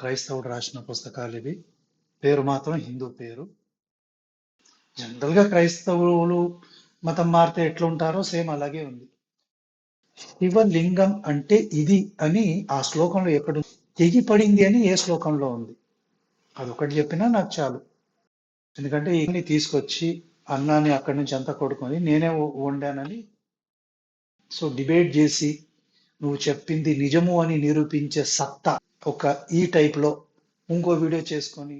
క్రైస్తవుడు రాసిన పుస్తకాలు ఇవి పేరు మాత్రం హిందూ పేరు. జనరల్గా క్రైస్తవులు మతం మారితే ఎట్లుంటారో సేమ్ అలాగే ఉంది. శివలింగం అంటే ఇది అని ఆ శ్లోకంలో ఎక్కడ తెగి పడింది అని ఏ శ్లోకంలో ఉంది. అదొకటి చెప్పినా నాకు చాలు. ఎందుకంటే ఇవన్నీ తీసుకొచ్చి అన్నాన్ని అక్కడి నుంచి అంతా కొడుకొని నేనే వండానని సో డిబేట్ చేసి నువ్వు చెప్పింది నిజము అని నిరూపించే సత్తా ఒక ఈ టైప్లో ఇంకో వీడియో చేసుకొని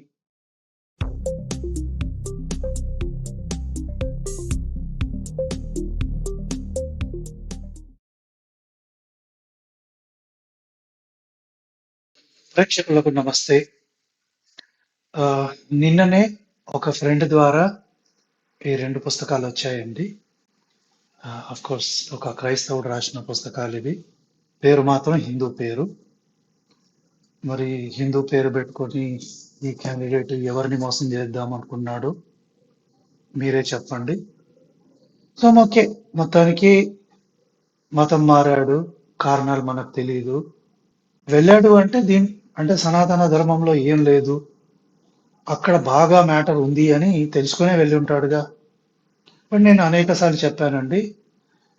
ప్రేక్షకులకు నమస్తే. నిన్ననే ఒక ఫ్రెండ్ ద్వారా ఈ రెండు పుస్తకాలు వచ్చాయండి. కోర్స్ ఒక క్రైస్తవుడు రాసిన పుస్తకాలు ఇవి. పేరు మాత్రం హిందూ పేరు. మరి హిందూ పేరు పెట్టుకొని ఈ క్యాండిడేట్ ఎవరిని మోసం చేద్దాం అనుకున్నాడు? మీరే చెప్పండి. So okay. మొత్తానికి మతం మారాడు. కారణాలు మనకు తెలియదు వెళ్ళాడు అంటే దీని అంటే సనాతన ధర్మంలో ఏం లేదు. అక్కడ బాగా మ్యాటర్ ఉంది అని తెలుసుకునే వెళ్ళి ఉంటాడుగా. బట్ నేను అనేక సార్లు చెప్పానండి.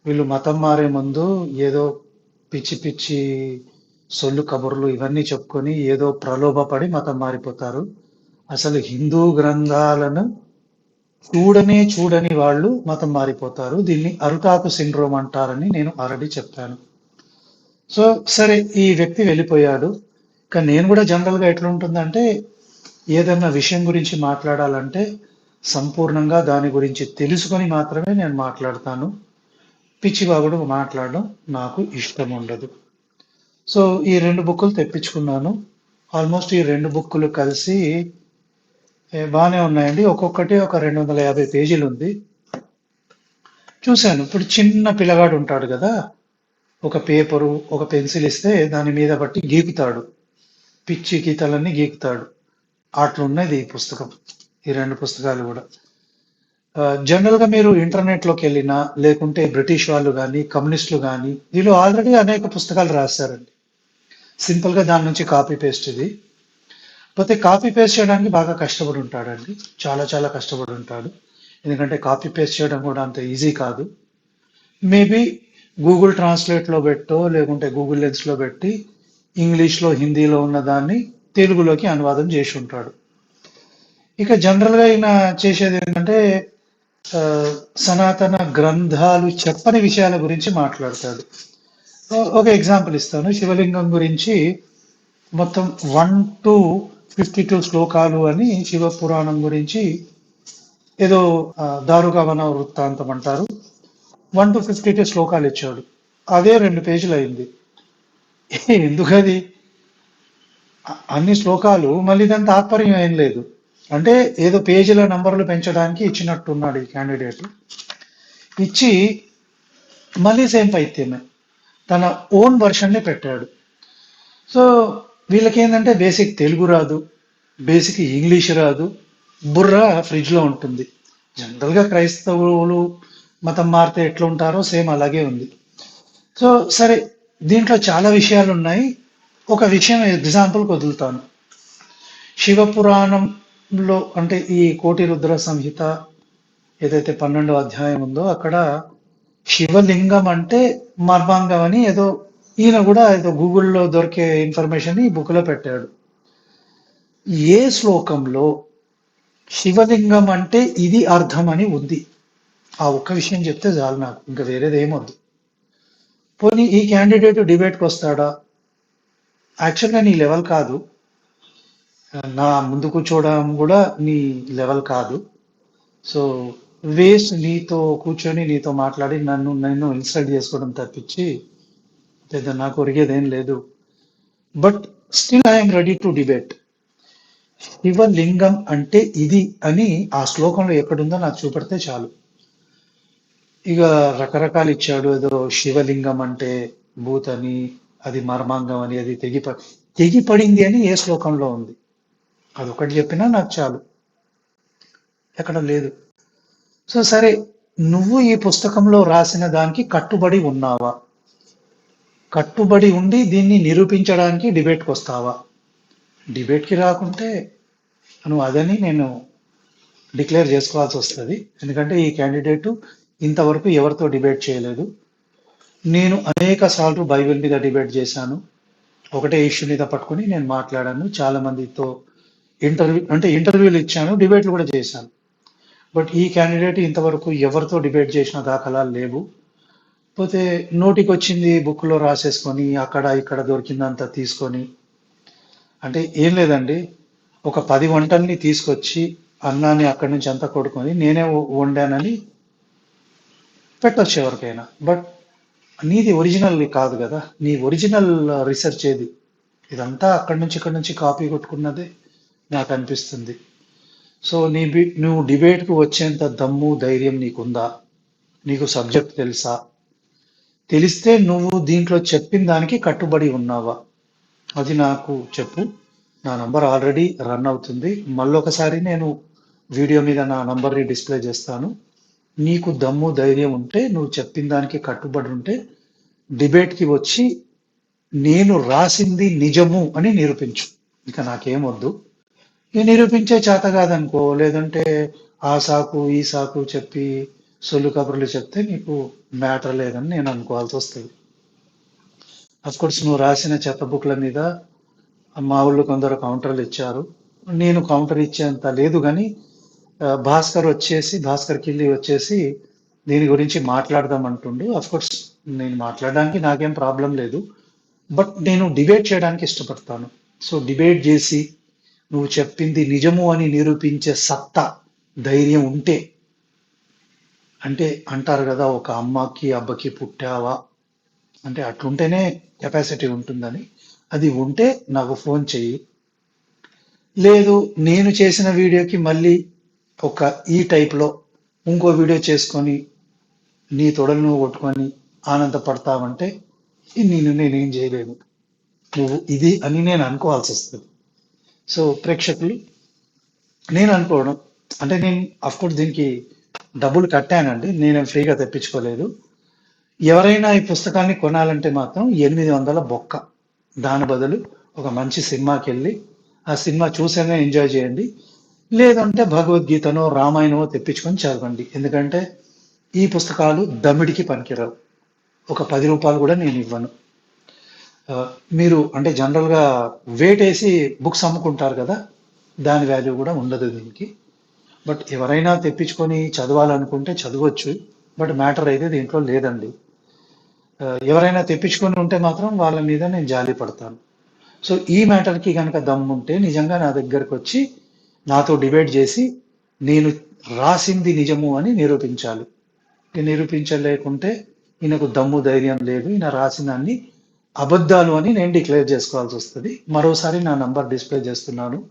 వీళ్ళు మతం మారే ముందు ఏదో పిచ్చి పిచ్చి సొల్లు కబుర్లు ఇవన్నీ చెప్పుకొని ఏదో ప్రలోభపడి మతం మారిపోతారు. అసలు హిందూ గ్రంథాలను చూడనే చూడని వాళ్ళు మతం మారిపోతారు. దీన్ని అరుటాకు సిండ్రోమ్ అంటారని నేను ఆల్రెడీ చెప్పాను. సో సరే ఈ వ్యక్తి వెళ్ళిపోయాడు. కానీ నేను కూడా జనరల్గా ఎట్లుంటుందంటే ఏదైనా ఏదన్నా విషయం గురించి మాట్లాడాలంటే సంపూర్ణంగా దాని గురించి తెలుసుకొని మాత్రమే నేను మాట్లాడతాను. పిచ్చివాగుడు మాట్లాడడం నాకు ఇష్టం ఉండదు. సో ఈ రెండు బుక్కులు తెప్పించుకున్నాను. ఆల్మోస్ట్ ఈ రెండు బుక్కులు కలిసి బాగానే ఉన్నాయండి. ఒక్కొక్కటి ఒక రెండు వందల యాభై పేజీలు ఉంది. చూశాను. ఇప్పుడు చిన్న పిల్లగాడు ఉంటాడు కదా. ఒక పేపరు ఒక పెన్సిల్ ఇస్తే దాని మీద బట్టి గీకుతాడు. పిచ్చి గీతలన్నీ గీకుతాడు. అట్లున్నది ఈ పుస్తకం ఈ రెండు పుస్తకాలు కూడా. జనరల్గా మీరు ఇంటర్నెట్లోకి వెళ్ళినా లేకుంటే బ్రిటిష్ వాళ్ళు కానీ కమ్యూనిస్టులు కానీ వీళ్ళు ఆల్రెడీ అనేక పుస్తకాలు రాశారండి. సింపుల్గా దాని నుంచి కాపీ పేస్ట్ ఇది. పోతే కాపీ పేస్ట్ చేయడానికి బాగా కష్టపడి ఉంటాడండి. చాలా చాలా కష్టపడి ఉంటాడు. ఎందుకంటే కాపీ పేస్ట్ చేయడం కూడా అంత ఈజీ కాదు. మేబీ గూగుల్ ట్రాన్స్లేట్లో పెట్టో లేకుంటే గూగుల్ లెన్స్లో పెట్టి ఇంగ్లీష్లో హిందీలో ఉన్న దాన్ని తెలుగులోకి అనువాదం చేసి ఉంటాడు. ఇక జనరల్గా ఈయన చేసేది ఏంటంటే సనాతన గ్రంథాలు చెప్పని విషయాల గురించి మాట్లాడతాడు. ఒక ఎగ్జాంపుల్ ఇస్తాను. శివలింగం గురించి మొత్తం వన్ టు ఫిఫ్టీ టూ శ్లోకాలు అని శివ పురాణం గురించి ఏదో ఆ, దారుగమన వృత్తాంతం అంటారు. వన్ టు ఫిఫ్టీ టూ శ్లోకాలు ఇచ్చాడు. అదే రెండు పేజీలు అయింది. ఎందుకది? అన్ని శ్లోకాలు మళ్ళీ దాని తాత్పర్యం ఏం లేదు. అంటే ఏదో పేజీల నంబర్లు పెంచడానికి ఇచ్చినట్టున్నాడు ఈ క్యాండిడేట్ ఇచ్చి మళ్ళీ సేమ్ పైత్యమే. తన ఓన్ వర్షన్ని పెట్టాడు. సో వీళ్ళకి ఏంటంటే బేసిక్ తెలుగు రాదు బేసిక్ ఇంగ్లీష్ రాదు బుర్ర ఫ్రిడ్జ్లో ఉంటుంది. జనరల్గా క్రైస్తవులు మతం మారితే ఎట్లా ఉంటారో సేమ్ అలాగే ఉంది. సో సరే దీంట్లో చాలా విషయాలు ఉన్నాయి ఒక విషయం ఎగ్జాంపుల్ వదులుతాను శివ పురాణంలో అంటే ఈ కోటి రుద్ర సంహిత ఏదైతే పన్నెండో అధ్యాయం ఉందో అక్కడ శివలింగం అంటే మర్మాంగం అని ఏదో ఈయన కూడా ఏదో గూగుల్లో దొరికే ఇన్ఫర్మేషన్ ఈ బుక్లో పెట్టాడు. ఏ శ్లోకంలో శివలింగం అంటే ఇది అర్థం అని ఉంది? ఆ ఒక్క విషయం చెప్తే చాలు నాకు ఇంకా వేరేది ఏమొద్దు. పోనీ ఈ క్యాండిడేట్ డిబేట్కి వస్తాడా? యాక్చువల్గా నీ లెవెల్ కాదు. నా ముందు కూర్చోవడం కూడా నీ లెవెల్ కాదు. సో వేస్ట్ నీతో కూర్చొని నీతో మాట్లాడి నన్ను నన్ను ఇన్సల్ట్ చేసుకోవడం తప్పించి పెద్ద నాకు ఒరిగేదేం లేదు. But still I'm ready to debate శివలింగం అంటే ఇది అని ఆ శ్లోకంలో ఎక్కడుందో నాకు చూపెడితే చాలు. ఇక రకరకాలు ఇచ్చాడు ఏదో శివలింగం అంటే భూతని అది మర్మాంగం అని అది తెగిప తెగిపడింది అని ఏ శ్లోకంలో ఉంది. అదొకటి చెప్పినా నాకు చాలు. ఎక్కడ లేదు. సో సరే నువ్వు ఈ పుస్తకంలో రాసిన దానికి కట్టుబడి ఉన్నావా? కట్టుబడి ఉండి దీన్ని నిరూపించడానికి డిబేట్కి వస్తావా డిబేట్కి రాకుంటే నువ్వు అదని నేను డిక్లేర్ చేసుకోవాల్సి వస్తుంది. ఎందుకంటే ఈ క్యాండిడేట్ ఇంతవరకు ఎవరితో డిబేట్ చేయలేదు. నేను అనేక సార్లు బైబిల్ మీద డిబేట్ చేశాను. ఒకటే ఇష్యూ మీద పట్టుకుని నేను మాట్లాడాను. చాలా మందితో ఇంటర్వ్యూ అంటే ఇంటర్వ్యూలు ఇచ్చాను డిబేట్లు కూడా చేశాను. బట్ ఈ క్యాండిడేట్ ఇంతవరకు ఎవరితో డిబేట్ చేసిన దాఖలాలు లేవు. పోతే నోటికి వచ్చింది బుక్లో రాసేసుకొని అక్కడ ఇక్కడ దొరికిందంతా తీసుకొని. అంటే ఏం లేదండి ఒక పది వంటల్ని తీసుకొచ్చి అన్నాన్ని అక్కడి నుంచి అంతా కొడుకొని నేనే వండానని పెట్టొచ్చు ఎవరికైనా బట్ నీది ఒరిజినల్ కాదు కదా నీ ఒరిజినల్ రీసెర్చ్ ఏది? ఇదంతా అక్కడి నుంచి ఇక్కడి నుంచి కాపీ కొట్టుకున్నదే నాకు అనిపిస్తుంది. సో నీ బి- నువ్వు డిబేట్కు వచ్చేంత దమ్ము ధైర్యం నీకుందా? నీకు సబ్జెక్ట్ తెలుసా? తెలిస్తే నువ్వు దీంట్లో చెప్పిన దానికి కట్టుబడి ఉన్నావా? అది నాకు చెప్పు. నా నంబర్ ఆల్రెడీ రన్ అవుతుంది. మళ్ళొకసారి నేను వీడియో మీద నా నంబర్ని డిస్ప్లే చేస్తాను. నీకు దమ్ము ధైర్యం ఉంటే నువ్వు చెప్పిన దానికి కట్టుబడి ఉంటే డిబేట్కి వచ్చి నేను రాసింది నిజము అని నిరూపించు. ఇక నాకేం వద్దు. నిరూపించే చేత కాదనుకో లేదంటే ఆ సాకు ఈ సాకు చెప్పి సొల్లు కబుర్లు చెప్తే నీకు మ్యాటర్ లేదని నేను అనుకోవాల్సి వస్తుంది. అఫ్ కోర్స్ నువ్వు రాసిన చెత్త బుక్ల మీద మా ఊళ్ళో కొందరు కౌంటర్లు ఇచ్చారు. నేను కౌంటర్ ఇచ్చేంత లేదు కానీ భాస్కర్ వచ్చేసి భాస్కర్ కిల్లి వచ్చేసి దీని గురించి మాట్లాడదాం అంటుండు. అఫ్ కోర్స్ నేను మాట్లాడడానికి నాకేం ప్రాబ్లం లేదు. బట్ నేను డిబేట్ చేయడానికి ఇష్టపడతాను. సో డిబేట్ చేసి నువ్వు చెప్పింది నిజము అని నిరూపించే సత్తా ధైర్యం ఉంటే. అంటే అంటారు కదా ఒక అమ్మకి అబ్బకి పుట్టావా? అంటే అట్లుంటేనే కెపాసిటీ ఉంటుందని. అది ఉంటే నాకు ఫోన్ చెయ్యి. లేదు నేను చేసిన వీడియోకి మళ్ళీ ఒక ఈ టైప్లో ఇంకో వీడియో చేసుకొని నీ తొడలు కొట్టుకొని ఆనందపడతావంటే నేను నేనేం చేయలేదు నువ్వు ఇది అని నేను అనుకోవాల్సి వస్తుంది. సో ప్రేక్షకులు నేను అనుకోవడం అంటే నేను అఫ్కోర్స్ దీనికి డబ్బులు కట్టానండి. నేను ఫ్రీగా తెప్పించుకోలేదు. ఎవరైనా ఈ పుస్తకాన్ని కొనాలంటే మాత్రం ఎనిమిది వందల బొక్క. దాని బదులు ఒక మంచి సినిమాకి వెళ్ళి ఆ సినిమా చూసేనే ఎంజాయ్ చేయండి. లేదంటే భగవద్గీతనో రామాయణమో తెప్పించుకొని చదవండి. ఎందుకంటే ఈ పుస్తకాలు దమిడికి పనికిరావు. ఒక పది రూపాయలు కూడా నేను ఇవ్వను. మీరు అంటే జనరల్గా వెయిట్ వేసి బుక్స్ అమ్ముకుంటారు కదా దాని వాల్యూ కూడా ఉండదు దీనికి. బట్ ఎవరైనా తెప్పించుకొని చదవాలనుకుంటే చదవచ్చు బట్ మ్యాటర్ అయితే దీంట్లో లేదండి. ఎవరైనా తెప్పించుకొని ఉంటే మాత్రం వాళ్ళ మీద నేను జాలి పడతాను. సో ఈ మ్యాటర్కి కనుక దమ్ముంటే నిజంగా నా దగ్గరకు వచ్చి నాతో డిబేట్ చేసి నేను రాసింది నిజము అని నిరూపించాలి. నిరూపించలేకుంటే ఈయనకు దమ్ము ధైర్యం లేదు ఈయన రాసినాన్ని అబద్ధాలు అని నేను డిక్లేర్ చేసుకోవాల్సి వస్తుంది. మరోసారి నా నంబర్ డిస్ప్లే చేస్తున్నాను.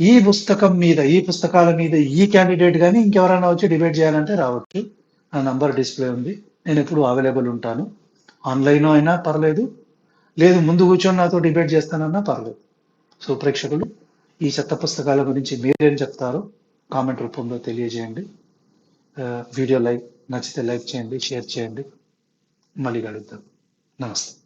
ఈ పుస్తకం మీద ఈ పుస్తకాల మీద ఈ క్యాండిడేట్ కానీ ఇంకెవరైనా వచ్చి డిబేట్ చేయాలంటే రావచ్చు. నా నంబర్ డిస్ప్లే ఉంది. నేను ఎప్పుడు అవైలబుల్ ఉంటాను. ఆన్లైన్ అయినా పర్లేదు. లేదు ముందు కూర్చొని నాతో డిబేట్ చేస్తానన్నా పర్లేదు. సో ప్రేక్షకులు ఈ చెత్త పుస్తకాల గురించి మీరేం చెప్తారో కామెంట్ రూపంలో తెలియజేయండి. వీడియో లైక్ నచ్చితే లైక్ చేయండి షేర్ చేయండి. మళ్ళీ కలుద్దాం. నమస్తే.